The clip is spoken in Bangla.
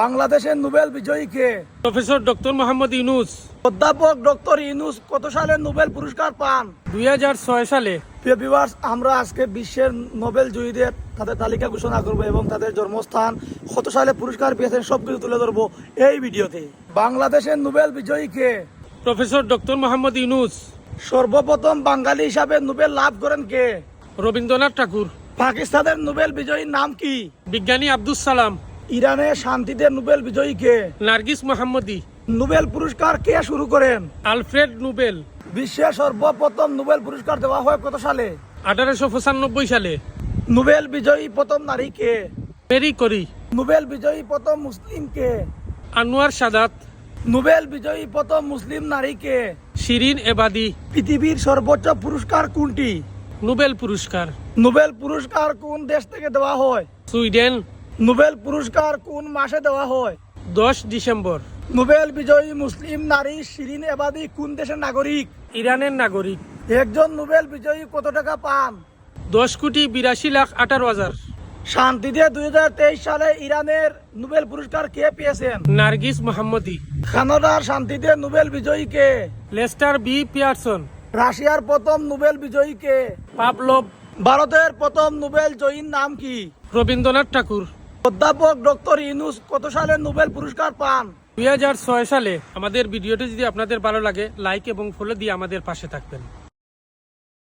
বাংলাদেশের নোবেল বিজয়ী কে প্রফেসর ডক্টর মোহাম্মদ ইউনুস। অধ্যাপক ডক্টর ইনুস কত সালে নোবেল পুরস্কার পান? দুই হাজার ছয় সালে। প্রিয় আমরা আজকে বিশ্বের নোবেল জয়ীদের তাদের তালিকা ঘোষণা করব এবং তাদের জন্মস্থান কত সালে পুরস্কার পেয়েছেন সবকিছু তুলে ধরবো এই ভিডিওতে। বাংলাদেশের নোবেল বিজয়ী কে প্রফেসর ডক্টর মোহাম্মদ ইউনুস। সর্বপ্রথম বাঙালি হিসাবে নোবেল লাভ করেন কে? রবীন্দ্রনাথ ঠাকুর। পাকিস্তানের নোবেল বিজয়ীর নাম কি? বিজ্ঞানী আব্দুল সালাম। ইরানের শান্তিতে নোবেল বিজয়ী কে নার্গিস মোহাম্মদী। নোবেল পুরস্কার কে শুরু করেন? Alfred Nobel. বিশ্বের সর্বপ্রথম নোবেল পুরস্কার দেওয়া হয় কত সালে? আঠারোশো পঁচানব্বই সালে। নোবেল বিজয়ী প্রথম নারী কে? মেরি করি। নোবেল বিজয়ী প্রথম মুসলিম কে? Anwar Sadat. নোবেল বিজয়ী প্রথম মুসলিম নারী কে? শিরিন এবাদি। পৃথিবীর সর্বোচ্চ পুরস্কার কোনটি? নোবেল পুরস্কার। নোবেল পুরস্কার কোন দেশ থেকে দেওয়া হয়? সুইডেন। নোবেল পুরস্কার কোন মাসে দেওয়া হয়? দশ ডিসেম্বর। নোবেল বিজয়ী মুসলিম নারী শিরিন এবাদি কোন দেশের নাগরিক? ইরানের নাগরিক। একজন নোবেল বিজয়ী কত টাকা পান? দশ কোটি বিরাশি লাখ আঠারো হাজার। শান্তিতে দুই হাজার তেইশ সালে ইরানের নোবেল পুরস্কার কে পেয়েছেন? নার্গিস মোহাম্মদী। কানাডার শান্তিতে নোবেল বিজয়ী কে? Leicester B Pearson. রাশিয়ার প্রথম নোবেল বিজয়ী কে? পাবলভ ভারতের প্রথম নোবেল জয়ীর নাম কি? রবীন্দ্রনাথ ঠাকুর। অধ্যাপক ডক্টর ইনুস কত সালে নোবেল পুরস্কার পান? দুই হাজার ছয় সালে আমাদের ভিডিওটি যদি আপনাদের ভালো লাগে, লাইক এবং ফলো দিয়ে আমাদের পাশে থাকবেন।